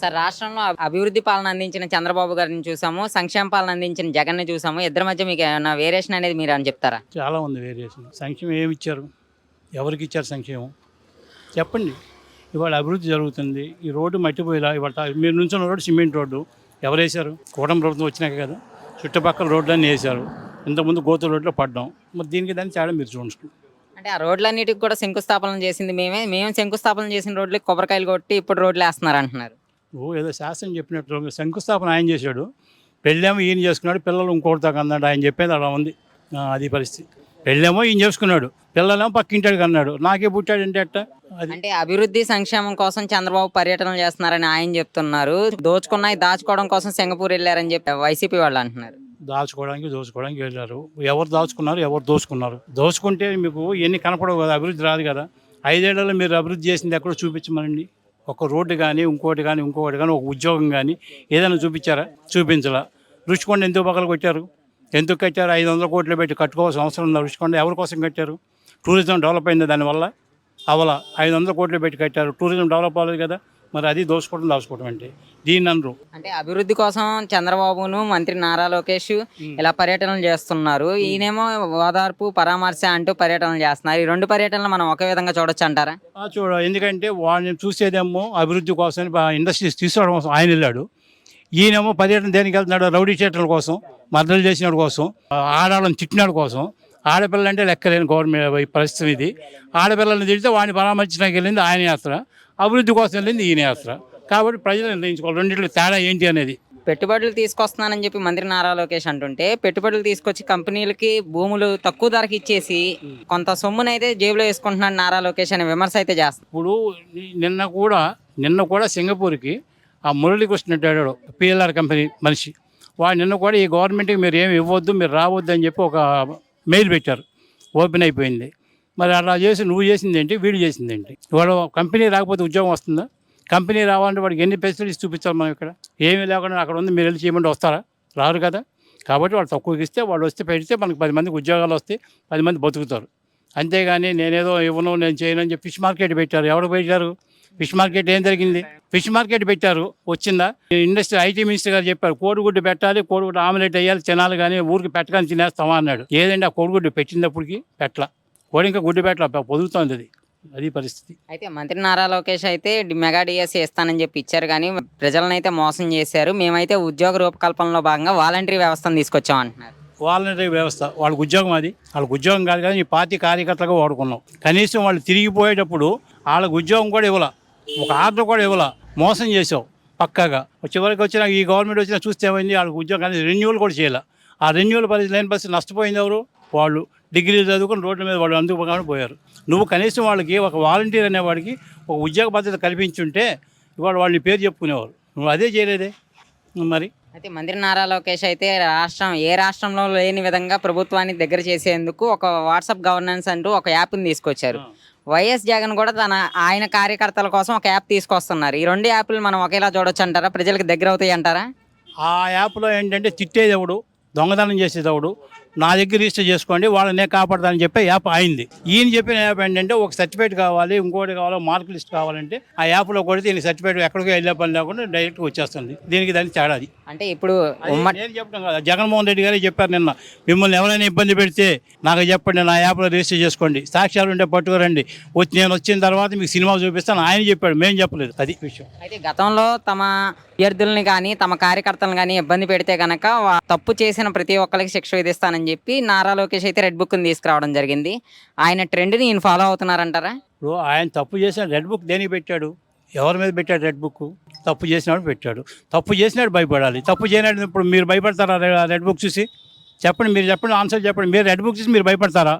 Sir రాష్ట్రంలో అభివృద్ధి పాలన అందించిన చంద్రబాబు గారిని చూసాము. సంక్షేమ పాలన అందించిన జగన్ని చూసాము. ఇద్దరి మధ్య మీకు ఏమైనా వేరియేషన్ అనేది మీరు అని చెప్తారా? చాలా ఉంది వేరియేషన్ సంక్షేమం ఏమి ఇచ్చారు? ఎవరికి ఇచ్చారు సంక్షేమం? చెప్పండి. ఇవాళ అభివృద్ధి జరుగుతుంది. ఈ రోడ్డు మట్టిపోయేలా ఇవాళ మీరు నుంచిన రోడ్డు సిమెంట్ రోడ్డు. ఎవరు వేశారు? కూటమి ప్రభుత్వం వచ్చినాక కదా. చుట్టుపక్కల రోడ్లన్నీ వేశారు. ఇంతకుముందు గోతు రోడ్లో పడ్డాం. మరి దీనికి దాన్ని తేడా మీరు చూడండి అంటే ఆ రోడ్లన్నిటికి కూడా శంకుస్థాపన చేసింది మేమే. మేము శంకుస్థాపన చేసిన రోడ్లకి కొబ్బరికాయలు కొట్టి ఇప్పుడు రోడ్లు వేస్తున్నారు అంటున్నారు ఓ ఏదో శాస్త్రం చెప్పినట్టు శంకుస్థాపన ఆయన చేశాడు. పెళ్ళేమో ఈయన చేసుకున్నాడు పిల్లలు ఇంకోటితో అన్నాడు. ఆయన చెప్పేది అలా ఉంది. అది పరిస్థితి. పెళ్ళేమో ఈయన చేసుకున్నాడు. పిల్లలేమో పక్కింటాడు అన్నాడు. నాకే పుట్టాడంటే అట్ట అది. అంటే అభివృద్ధి సంక్షేమం కోసం చంద్రబాబు పర్యటనలు చేస్తున్నారని ఆయన చెప్తున్నారు. దోచుకున్నాయి దాచుకోవడం కోసం సింగపూర్ వెళ్ళారని చెప్పి వైసీపీ వాళ్ళు అంటున్నారు. దాచుకోవడానికి దోచుకోవడానికి వెళ్ళారు. ఎవరు దాచుకున్నారు ఎవరు దోచుకున్నారు? దోచుకుంటే మీకు ఎన్ని కనపడవు కదా అభివృద్ధి రాదు కదా. ఐదేళ్ళలో మీరు అభివృద్ధి చేసింది ఎక్కడో చూపించమనండి. ఒక రోడ్డు కానీ ఇంకోటి కానీ ఇంకోటి కానీ ఒక ఉద్యోగం కానీ ఏదైనా చూపించారా? చూపించలా. రుచికొండ ఎందుకు పగలు కొట్టారు? ఎందుకు కట్టారు? ఐదు వందల కోట్లు పెట్టి కట్టుకోవాల్సిన అవసరం ఉందా రుచికొండ ఎవరి కోసం కట్టారు? టూరిజం డెవలప్ అయింది దానివల్ల? అవల. ఐదు వందల కోట్లు పెట్టి కట్టారు. టూరిజం డెవలప్ అవ్వలేదు కదా? మరి అది దోచుకోవడం దాచుకోవడం అంటే దీన్ని అనరు. అంటే అభివృద్ధి కోసం చంద్రబాబును మంత్రి నారా లోకేష్ ఇలా పర్యటనలు చేస్తున్నారు. ఈయనేమో ఓదార్పు పరామర్శ అంటూ పర్యటనలు చేస్తున్నారు. ఈ రెండు పర్యటనలు మనం ఒకే విధంగా చూడొచ్చు అంటారా? చూడ ఎందుకంటే వాళ్ళని చూసేదేమో అభివృద్ధి కోసం ఇండస్ట్రీస్ తీసుకోవడం కోసం ఆయన వెళ్ళాడు. ఈయనేమో పర్యటన దేనికి వెళ్తున్నాడు రౌడీ చేటల కోసం మద్దతు చేసిన కోసం ఆ, ఆడవాళ్ళని తిట్టినాడు కోసం. ఆడపిల్ల అంటే లెక్కలేని గవర్నమెంట్ పరిస్థితి ఇది. ఆడపిల్లల్ని తిడితే వాడిని పరామర్శించడానికి వెళ్ళింది ఆయన యాత్ర. అభివృద్ధి కోసం వెళ్ళింది ఈయన యాత్ర కాబట్టి ప్రజలు నిర్ణయించుకోవాలి. రెండింటికి తేడా ఏంటి అనేది. పెట్టుబడులు తీసుకొస్తున్నానని చెప్పి మంత్రి నారా లోకేష్ అంటుంటే పెట్టుబడులు తీసుకొచ్చి కంపెనీలకి భూములు తక్కువ ధరకి ఇచ్చేసి కొంత సొమ్మునైతే జేబులో వేసుకుంటున్నాడు నారా లోకేష్ అనే విమర్శ అయితే చేస్తారు ఇప్పుడు నిన్న కూడా నిన్న కూడా సింగపూర్కి ఆ మురళీకృష్ణ ఉంటాడు పిఎల్ఆర్ కంపెనీ మనిషి. వాడు నిన్న కూడా ఈ గవర్నమెంట్కి మీరు ఏమి ఇవ్వద్దు మీరు రావద్దు అని చెప్పి ఒక మెయిల్ పెట్టారు. ఓపెన్ అయిపోయింది. మరి అలా చేసి నువ్వు చేసింది ఏంటి వీడు చేసింది ఏంటి వాడు కంపెనీ రాకపోతే ఉద్యోగం వస్తుందా? కంపెనీ రావాలంటే వాడికి ఎన్ని ఫెసిలిటీస్ చూపించాలి మనం ఇక్కడ? ఏమీ లేకుండా అక్కడ ఉంది మీరు వెళ్ళి చేయమంటే వస్తారా? రారు కదా. కాబట్టి వాళ్ళు తక్కువకి ఇస్తే వాళ్ళు వస్తే పెడితే మనకు పది మందికి ఉద్యోగాలు వస్తాయి పది మంది బతుకుతారు. అంతేగాని నేనేదో ఇవ్వను నేను చేయను అని చెప్పి ఫిష్ మార్కెట్ పెట్టారు. ఎవరు పెట్టారు? ఫిష్ మార్కెట్ ఏం జరిగింది? ఫిష్ మార్కెట్ పెట్టారు. వచ్చిందా? ఇండస్ట్రీ ఐటీ మినిస్టర్ గారు చెప్పారు కోడిగుడ్డు పెట్టాలి కోడిగుడ్డు ఆమ్లెట్ వేయాలి తినాలి కానీ ఊరికి పెట్టగానే తినేస్తామా అన్నాడు. ఏదండి ఆ కోడిగుడ్డు పెట్టినప్పటికీ పెట్టలా. కోడి ఇంకా గుడ్డు పెట్టల పొదుగుతోంది అది. అది పరిస్థితి. అయితే మంత్రి నారా లోకేష్ అయితే మెగా డిఎస్సి ఇస్తానని చెప్పి ఇచ్చారు కానీ ప్రజలను అయితే మోసం చేశారు. మేమైతే ఉద్యోగ రూపకల్పనలో భాగంగా వాలంటరీ వ్యవస్థను తీసుకొచ్చాం అంటున్నారు. వాలంటరీ వ్యవస్థ వాళ్ళకి ఉద్యోగం అది. వాళ్ళకి ఉద్యోగం కాదు కానీ ఈ పార్టీ కార్యకర్తలుగా వాడుకున్నాం. కనీసం వాళ్ళు తిరిగిపోయేటప్పుడు వాళ్ళకి ఉద్యోగం కూడా ఇవ్వాల. ఒక ఆర్డర్ కూడా ఇవ్వాల. మోసం చేసావు పక్కాగా. చివరికి వచ్చిన ఈ గవర్నమెంట్ వచ్చినా చూస్తే ఏమైంది? వాళ్ళకి ఉద్యోగం కానీ రెన్యూవల్ కూడా చేయాలి. ఆ రెన్యూవల్ పరిస్థితి లేని పరిస్థితి నష్టపోయింది ఎవరు? వాళ్ళు డిగ్రీ చదువుకొని రోడ్ల మీద వాళ్ళు అందుకు పోయారు. నువ్వు కనీసం వాళ్ళకి ఒక వాలంటీర్ అనేవాడికి ఒక ఉద్యోగ భద్రత కల్పించుంటే ఇవాళ వాళ్ళ పేరు చెప్పుకునేవారు. నువ్వు అదే చేయలేదే. మరి? అయితే మంత్రి నారా లోకేష్ అయితే రాష్ట్రం ఏ రాష్ట్రంలో లేని విధంగా ప్రభుత్వాన్ని దగ్గర చేసేందుకు ఒక వాట్సాప్ గవర్నెన్స్ అంటూ ఒక యాప్ని తీసుకొచ్చారు. వైఎస్ జగన్ కూడా తన ఆయన కార్యకర్తల కోసం ఒక యాప్ తీసుకొస్తున్నారు. ఈ రెండు యాప్లు మనం ఒకేలా చూడొచ్చు అంటారా? ప్రజలకు దగ్గర అవుతాయి అంటారా? ఆ యాప్లో ఏంటంటే తిట్టేది ఎవడు దొంగతనం చేసేది ఎవడు నా దగ్గర రిజిస్టర్ చేసుకోండి వాళ్ళనే కాపాడతానని చెప్పే యాప్ అయింది ఈయన చెప్పిన యాప్ ఏంటంటే ఒక సర్టిఫికేట్ కావాలి ఇంకోటి కావాలి మార్క్ లిస్ట్ కావాలంటే ఆ యాప్లో కొడితే దీనికి సర్టిఫికేట్ ఎక్కడికి వెళ్ళే పని లేకుండా డైరెక్ట్గా వచ్చేస్తుంది. దీనికి దానికి తేడా అది. అంటే ఇప్పుడు నేను చెప్పడం కదా జగన్మోహన్ రెడ్డి గారే చెప్పారు నిన్న. మిమ్మల్ని ఎవరైనా ఇబ్బంది పెడితే నాకు చెప్పండి నా యాప్లో రిజిస్టర్ చేసుకోండి. సాక్ష్యాలు ఉంటే పట్టుకురండి. వచ్చి నేను వచ్చిన తర్వాత మీకు సినిమా చూపిస్తాను ఆయన చెప్పాడు మేము చెప్పలేదు అది విషయం. అయితే గతంలో తమ అభ్యర్థుల్ని కానీ తమ కార్యకర్తలను కానీ ఇబ్బంది పెడితే కనుక తప్పు చేసిన ప్రతి ఒక్కరికి శిక్ష విధిస్తానని చెప్పి నారా లోకేష్ అయితే రెడ్ బుక్ని తీసుకురావడం జరిగింది. ఆయన ట్రెండ్ని ఈయన ఫాలో అవుతున్నారంటారా? ఇప్పుడు ఆయన తప్పు చేసిన రెడ్ బుక్ దేనికి పెట్టాడు? ఎవరి మీద పెట్టాడు రెడ్ బుక్? తప్పు చేసినాడు పెట్టాడు. తప్పు చేసినాడు భయపడాలి. తప్పు చేయనాడు ఇప్పుడు మీరు భయపడతారా రెడ్ బుక్ చూసి? చెప్పండి మీరు చెప్పండి ఆన్సర్ చెప్పండి. మీరు రెడ్ బుక్ చూసి మీరు భయపడతారా?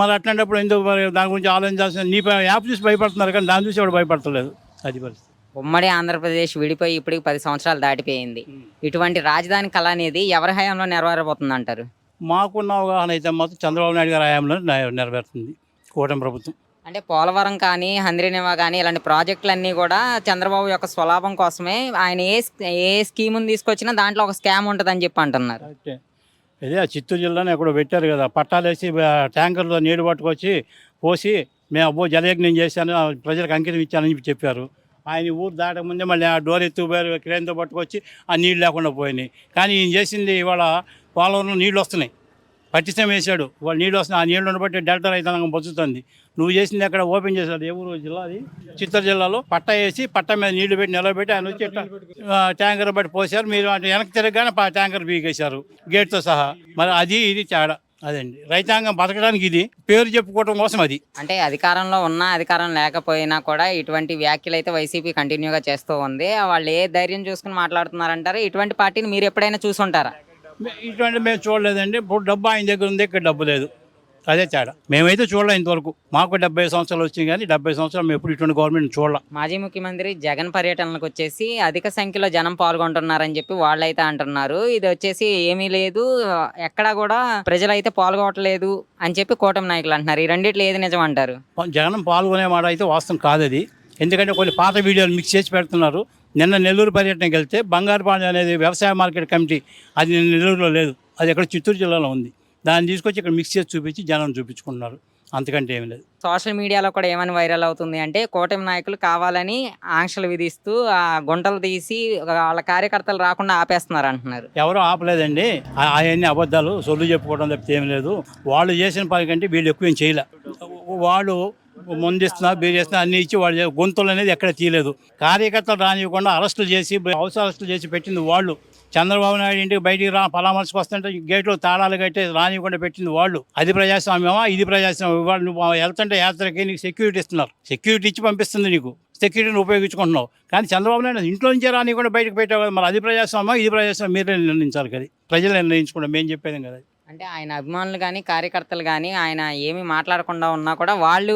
మరి అట్లాంటప్పుడు ఎందుకు దాని గురించి ఆలోచించాల్సిన నీ యాప్ చూసి భయపడుతున్నారు కానీ దాని చూసి ఎవడు భయపడతలేదు? అది పరిస్థితి. ఉమ్మడి ఆంధ్రప్రదేశ్ విడిపోయి ఇప్పటికి పది సంవత్సరాలు దాటిపోయింది. ఇటువంటి రాజధాని కళ అనేది ఎవరి హయాంలో నెరవేరబోతుంది అంటారు మాకున్న అవగాహన అయితే మాత్రం చంద్రబాబు నాయుడు గారి హయాంలో నె- నెరవేరుతుంది కూటమి ప్రభుత్వం. అంటే పోలవరం కానీ హంద్రీనివా కానీ ఇలాంటి ప్రాజెక్టులన్నీ కూడా చంద్రబాబు యొక్క స్వలాభం కోసమే ఆయన ఏ ఏ స్కీముని తీసుకొచ్చినా దాంట్లో ఒక స్కామ్ ఉంటుందని చెప్పి అంటున్నారు. ఇదే చిత్తూరు జిల్లాలో ఎక్కడో పెట్టారు కదా. పట్టాలు వేసి ట్యాంకర్లో నీళ్ళు పట్టుకొచ్చి పోసి మేము అబ్బో జలయజ్ఞం చేశాను ప్రజలకు అంకితం ఇచ్చానని చెప్పి చెప్పారు. ఆయన ఊరు దాటకముందే మళ్ళీ ఆ డోర్ ఎత్తుకుపోయారు క్రేన్తో పట్టుకొచ్చి ఆ నీళ్ళు లేకుండా పోయినాయి. కానీ ఈయన చేసింది ఇవాళ పోలవరంలో నీళ్ళు వస్తున్నాయి. పట్టిసం వేశాడు. వాళ్ళు నీళ్ళు వస్తున్నాయి. ఆ నీళ్ళు బట్టి డెల్టా రైతాంగం బతుకుతుంది. నువ్వు చేసింది అక్కడ ఓపెన్ చేశాడు ఏ ఊరు? జిల్లా అది? చిత్తూరు జిల్లాలో. పట్ట వేసి పట్ట మీద నీళ్ళు పెట్టి నిలబెట్టి ఆయన వచ్చి ట్యాంకర్ బట్టి పోసారు మీరు అంటే వెనక్కి తిరగగానే ట్యాంకర్ బీగేశారు గేట్తో సహా. మరి అది ఇది తేడా. అదండి. రైతాంగం బతకడానికి ఇది. పేరు చెప్పుకోవడం కోసం అది. అంటే అధికారంలో ఉన్నా అధికారం లేకపోయినా కూడా ఇటువంటి వ్యాఖ్యలు అయితే వైసీపీ కంటిన్యూగా చేస్తూ ఉంది. వాళ్ళు ఏ ధైర్యం చూసుకుని మాట్లాడుతున్నారంటారు? ఇటువంటి పార్టీని మీరు ఎప్పుడైనా చూసుంటారా? ఇటువంటి మేము చూడలేదండి. ఇప్పుడు డబ్బు ఆయన దగ్గర ఉంది ఇక్కడ డబ్బు లేదు. అదే తేడా. మేమైతే చూడలే ఇంతవరకు. మాకు డెబ్బై సంవత్సరాలు వచ్చింది కానీ డెబ్బై సంవత్సరాలు మేము ఎప్పుడు ఇటువంటి గవర్నమెంట్ చూడలే. మాజీ ముఖ్యమంత్రి జగన్ పర్యటనలకు వచ్చేసి అధిక సంఖ్యలో జనం పాల్గొంటున్నారని చెప్పి వాళ్ళైతే అంటున్నారు. ఇది వచ్చేసి ఏమీ లేదు. ఎక్కడా కూడా ప్రజలైతే పాల్గొనట్లేదు అని చెప్పి కూటమి నాయకులు అంటున్నారు. ఈ రెండిట్లో ఏది నిజం అంటారు జగన్ పాల్గొనే మాట అయితే వాస్తవం కాదు అది ఎందుకంటే కొన్ని పాత వీడియోలు మిక్స్ చేసి పెడుతున్నారు. నిన్న నెల్లూరు పర్యటనకి వెళ్తే బంగారుపాడు అనేది వ్యవసాయ మార్కెట్ కమిటీ అది నిన్న నెల్లూరులో లేదు. అది ఇక్కడ చిత్తూరు జిల్లాలో ఉంది. దాన్ని తీసుకొచ్చి ఇక్కడ మిక్స్ చేసి చూపించి జనం చూపించుకుంటున్నారు. అంతకంటే ఏమీ లేదు. సోషల్ మీడియాలో కూడా ఏమని వైరల్ అవుతుంది అంటే కూటమి నాయకులు కావాలని ఆంక్షలు విధిస్తూ ఆ గుంటలు తీసి వాళ్ళ కార్యకర్తలు రాకుండా ఆపేస్తున్నారు అంటున్నారు. ఎవరో ఆపలేదండి. అవన్నీ అబద్ధాలు సొల్లు చెప్పుకోవడం తప్పితే ఏం లేదు. వాళ్ళు చేసిన పని కంటే వీళ్ళు ఎక్కువ ఏం చేయలే. వాళ్ళు ముందిస్తున్నా బీరేస్తున్నా అన్ని ఇచ్చి వాళ్ళు గొంతులు అనేది ఎక్కడ తీయలేదు. కార్యకర్తలు రానివ్వకుండా అరెస్టులు చేసి హౌస్ అరెస్టులు చేసి పెట్టింది వాళ్ళు. చంద్రబాబు నాయుడు ఇంటికి బయటికి రా పరామర్శకు వస్తుంటే గేట్లో తాళాలు కట్టి రానివ్వకుండా పెట్టింది వాళ్ళు. అది ప్రజాస్వామ్యమా? ఇది ప్రజాస్వామ్యం ఇవాళ నువ్వు వెళ్తుంటే యాత్రకి నీకు సెక్యూరిటీ ఇస్తున్నారు. సెక్యూరిటీ ఇచ్చి పంపిస్తుంది నీకు. సెక్యూరిటీని ఉపయోగించుకుంటున్నావు. కానీ చంద్రబాబు నాయుడు ఇంట్లో నుంచే రానివ్వకుండా బయటకు పెట్టావు కదా మరి అది ప్రజాస్వామ్యం ఇది ప్రజాస్వామ్యం మీరే నిర్ణయించాలి కదా. ప్రజలు నిర్ణయించుకుంటాం మేము చెప్పేది కదా అంటే ఆయన అభిమానులు కానీ కార్యకర్తలు కానీ ఆయన ఏమీ మాట్లాడకుండా ఉన్నా కూడా వాళ్ళు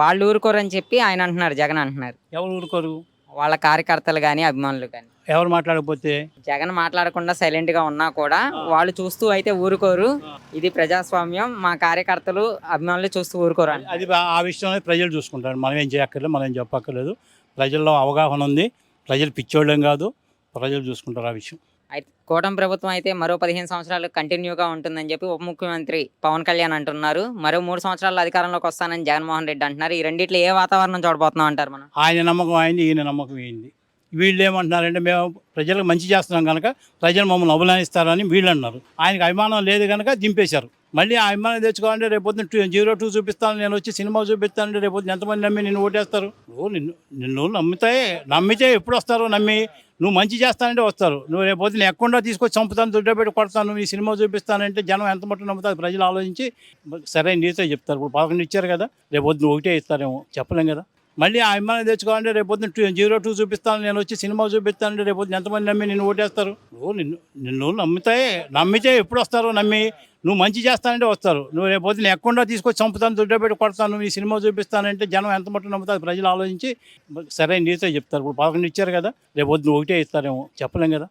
వాళ్ళు ఊరుకోరని చెప్పి ఆయన అంటున్నారు జగన్ అంటున్నారు. ఎవరు ఊరుకోరు? వాళ్ళ కార్యకర్తలు కానీ అభిమానులు కానీ ఎవరు మాట్లాడకపోతే? జగన్ మాట్లాడకుండా సైలెంట్గా ఉన్నా కూడా వాళ్ళు చూస్తూ అయితే ఊరుకోరు. ఇది ప్రజాస్వామ్యం. మా కార్యకర్తలు అభిమానులు చూస్తూ ఊరుకోరు అని అది ఆ- విషయంలో ప్రజలు చూసుకుంటారు. మనం ఏం చేయక్కర్లేదు మనం ఏం చెప్పక్కర్లేదు. ప్రజల్లో అవగాహన ఉంది. ప్రజలు పిచ్చోళ్ళం కాదు. ప్రజలు చూసుకుంటారు ఆ విషయం. కూటమి ప్రభుత్వం అయితే మరో పదిహేను సంవత్సరాలు కంటిన్యూగా ఉంటుందని చెప్పి ఉప ముఖ్యమంత్రి పవన్ కళ్యాణ్ అంటున్నారు. మరో మూడు సంవత్సరాలు అధికారంలోకి వస్తానని జగన్మోహన్ రెడ్డి అంటున్నారు. ఈ రెండిట్లో ఏ వాతావరణం చూడబోతున్నాం అంటారు మనం? ఆయన నమ్మకం అయింది ఈయన నమ్మకం అయింది. వీళ్ళు ఏమంటున్నారంటే మేము ప్రజలకు మంచి చేస్తున్నాం కనుక ప్రజలు మమ్మల్ని అభిమానిస్తారని వీళ్ళు అన్నారు. ఆయనకు అభిమానం లేదు కనుక దింపేశారు. మళ్ళీ ఆ అభిమానం తెచ్చుకోవాలంటే రేపొద్దు టూ జీరో టూ చూపిస్తాను నేను వచ్చి సినిమా చూపిస్తానంటే రేపొద్దు ఎంతమంది నమ్మి నిన్ను ఓటేస్తారు? నువ్వు నిన్ను నిన్ను నమ్మితే నమ్మితే ఎప్పుడు వస్తారు నమ్మి నువ్వు మంచి చేస్తానంటే వస్తారు. నువ్వు రేపొద్దు నేను ఎక్కడా తీసుకొచ్చి చంపుతాను దుడ్డ పెట్టి కొడతాను ఈ సినిమా చూపిస్తానంటే జనం ఎంత మట్టు నమ్ముతారు? ప్రజలు ఆలోచించి సరైన నీతో చెప్తారు. ఇప్పుడు పదకొండు ఇచ్చారు కదా రేపొద్దున ఒకటే ఇస్తారేమో. చెప్పలేం కదా? మళ్ళీ ఆ అభిమానం తెచ్చుకోవాలంటే రేపొద్దున టూ జీరో టూ చూపిస్తాను నేను వచ్చి సినిమా చూపిస్తానంటే రేపొద్దున ఎంతమంది నమ్మి నిన్ను ఓటేస్తారు? నువ్వు నిన్ను నిన్ను నమ్మితే నమ్మితే ఎప్పుడు వస్తారు నమ్మి నువ్వు మంచి చేస్తానంటే వస్తారు. నువ్వు రేపొద్దున ఎక్కకుండా తీసుకొచ్చి చంపుతాను దుడ్డ పెట్టి కొడతాను ఈ సినిమా చూపిస్తానంటే జనం ఎంత మట్టు నమ్ముతారు? ప్రజలు ఆలోచించి సరైన నీతో చెప్తారు. ఇప్పుడు పదకొండు ఇచ్చారు కదా రేపొద్దున ఒకటే ఇస్తారేమో చెప్పలేం కదా?